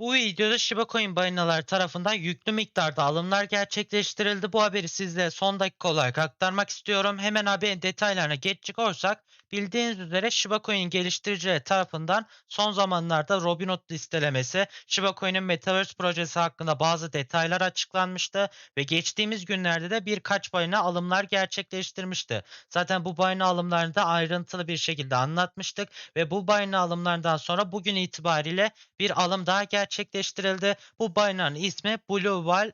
Bu videoda Shiba Coin balinalar tarafından yüklü miktarda alımlar gerçekleştirildi. Bu haberi sizlere son dakika olarak aktarmak istiyorum. Hemen haberin detaylarına geçecek olursak bildiğiniz üzere Shiba Coin geliştiricileri tarafından son zamanlarda Robinhood listelemesi, Shiba Coin'in Metaverse projesi hakkında bazı detaylar açıklanmıştı ve geçtiğimiz günlerde de birkaç balina alımlar gerçekleştirmişti. Zaten bu balina alımlarını da ayrıntılı bir şekilde anlatmıştık ve bu balina alımlarından sonra bugün itibariyle bir alım daha gerçekleştirildi. Bu balinanın ismi Blue Whale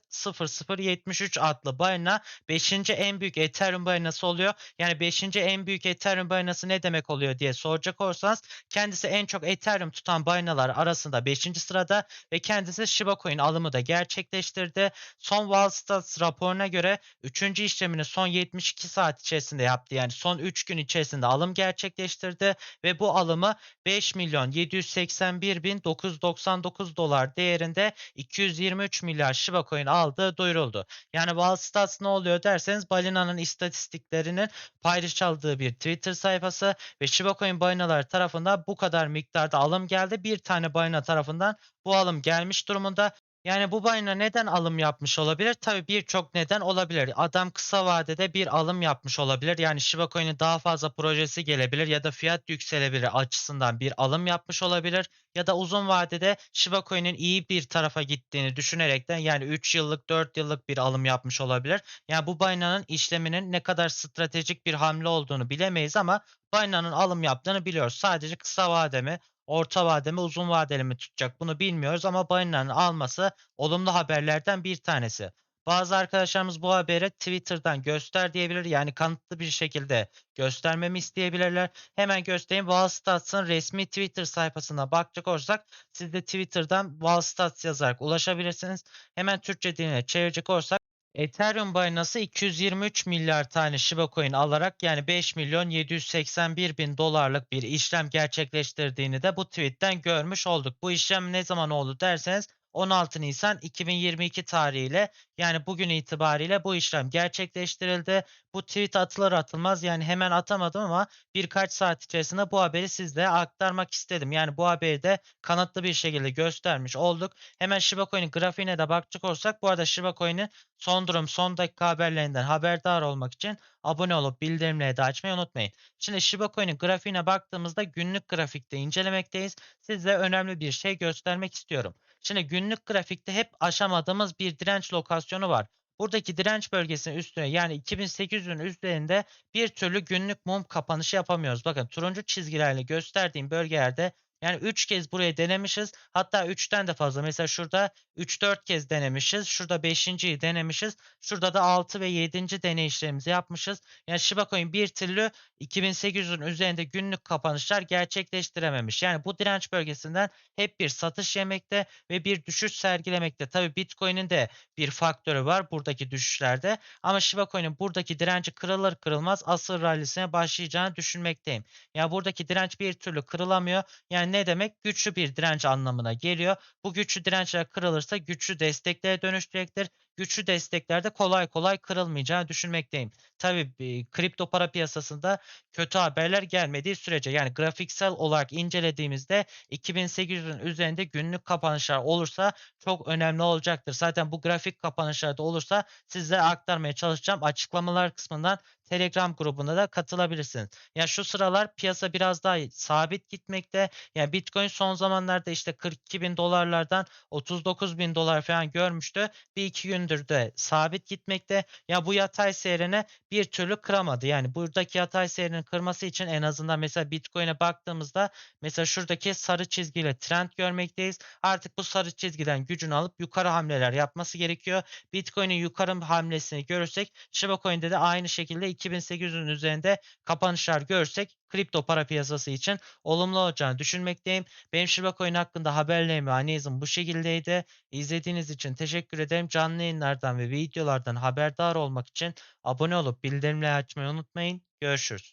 0073 adlı balina 5. en büyük Ethereum balinası oluyor. Yani 5. en büyük Ethereum balinası ne demek oluyor diye soracak olursanız kendisi en çok Ethereum tutan balinalar arasında 5. sırada ve kendisi Shiba Coin alımı da gerçekleştirdi. Son Wall Stats raporuna göre 3. işlemini son 72 saat içerisinde yaptı. Yani son 3 gün içerisinde alım gerçekleştirdi ve bu alımı 5 milyon 781 bin 999 dolar değerinde 223 milyar Shiba Coin aldığı duyuruldu. Yani Wall Stats ne oluyor derseniz balinanın istatistiklerinin paylaşıldığı bir Twitter sayfası ve Shiba Coin balinalar tarafından bu kadar miktarda alım geldi. Bir tane balina tarafından bu alım gelmiş durumunda. Yani bu balina neden alım yapmış olabilir? Tabii birçok neden olabilir. Adam kısa vadede bir alım yapmış olabilir. Yani Shiba Coin'in daha fazla projesi gelebilir ya da fiyat yükselebilir açısından bir alım yapmış olabilir. Ya da uzun vadede Shiba Coin'in iyi bir tarafa gittiğini düşünerekten yani 3 yıllık 4 yıllık bir alım yapmış olabilir. Yani bu balinanın işleminin ne kadar stratejik bir hamle olduğunu bilemeyiz ama balinanın alım yaptığını biliyoruz. Sadece kısa vade mi orta vade mi uzun vadeli mi tutacak bunu bilmiyoruz ama balinanın alması olumlu haberlerden bir tanesi. Bazı arkadaşlarımız bu haberi Twitter'dan göster diyebilir. Yani kanıtlı bir şekilde göstermemi isteyebilirler. Hemen göstereyim. Wallstats'ın resmi Twitter sayfasına bakacak olursak siz de Twitter'dan Wallstats yazarak ulaşabilirsiniz. Hemen Türkçe diline çevirecek olursak Ethereum balinası 223 milyar tane Shiba Coin alarak yani 5 milyon 781 bin dolarlık bir işlem gerçekleştirdiğini de bu tweetten görmüş olduk. Bu işlem ne zaman oldu derseniz 16 Nisan 2022 tarihiyle yani bugün itibariyle bu işlem gerçekleştirildi. Bu tweet atılır atılmaz yani hemen atamadım ama birkaç saat içerisinde bu haberi sizlere aktarmak istedim. Yani bu haberi de kanıtlı bir şekilde göstermiş olduk. Hemen Shiba Coin'in grafiğine de bakacak olursak bu arada Shiba Coin'in son durum son dakika haberlerinden haberdar olmak için abone olup bildirimleri de açmayı unutmayın. Şimdi Shiba Coin'in grafiğine baktığımızda günlük grafikte incelemekteyiz. Size önemli bir şey göstermek istiyorum. Şimdi günlük grafikte hep aşamadığımız bir direnç lokasyonu var. Buradaki direnç bölgesinin üstüne yani 2800'ün üzerinde bir türlü günlük mum kapanışı yapamıyoruz. Bakın turuncu çizgilerle gösterdiğim bölgelerde yani 3 kez buraya denemişiz. Hatta 3'ten de fazla. Mesela şurada 3-4 kez denemişiz. Şurada 5.yi denemişiz. Şurada da 6 ve 7. deneyişlerimizi yapmışız. Yani Shiba Coin bir türlü 2800'ün üzerinde günlük kapanışlar gerçekleştirememiş. Yani bu direnç bölgesinden hep bir satış yemekte ve bir düşüş sergilemekte. Tabi Bitcoin'in de bir faktörü var buradaki düşüşlerde. Ama Shiba Coin'in buradaki direnci kırılır kırılmaz asıl rallisine başlayacağını düşünmekteyim. Yani buradaki direnç bir türlü kırılamıyor. Yani ne demek? Güçlü bir direnç anlamına geliyor. Bu güçlü dirençler kırılırsa güçlü desteklere dönüşecektir. Güçlü desteklerde kolay kolay kırılmayacağını düşünmekteyim. Tabii kripto para piyasasında kötü haberler gelmediği sürece yani grafiksel olarak incelediğimizde 2800'ün üzerinde günlük kapanışlar olursa çok önemli olacaktır. Zaten bu grafik kapanışlarda olursa sizlere aktarmaya çalışacağım. Açıklamalar kısmından Telegram grubuna da katılabilirsiniz. Ya şu sıralar piyasa biraz daha sabit gitmekte. Yani Bitcoin son zamanlarda işte 42 bin dolarlardan 39 bin dolar falan görmüştü. Bir iki gündür de sabit gitmekte. Ya bu yatay seyrine bir türlü kıramadı. Yani buradaki yatay seyrini kırması için en azından mesela Bitcoin'e baktığımızda mesela şuradaki sarı çizgiyle trend görmekteyiz. Artık bu sarı çizgiden gücünü alıp yukarı hamleler yapması gerekiyor. Bitcoin'in yukarı hamlesini görürsek Shiba Coin'de de aynı şekilde 2800'ün üzerinde kapanışlar görsek kripto para piyasası için olumlu olacağını düşünmekteyim. Benim Shiba Coin hakkında haberlerim ve analizim bu şekildeydi. İzlediğiniz için teşekkür ederim. Canlı yayınlardan ve videolardan haberdar olmak için abone olup bildirimleri açmayı unutmayın. Görüşürüz.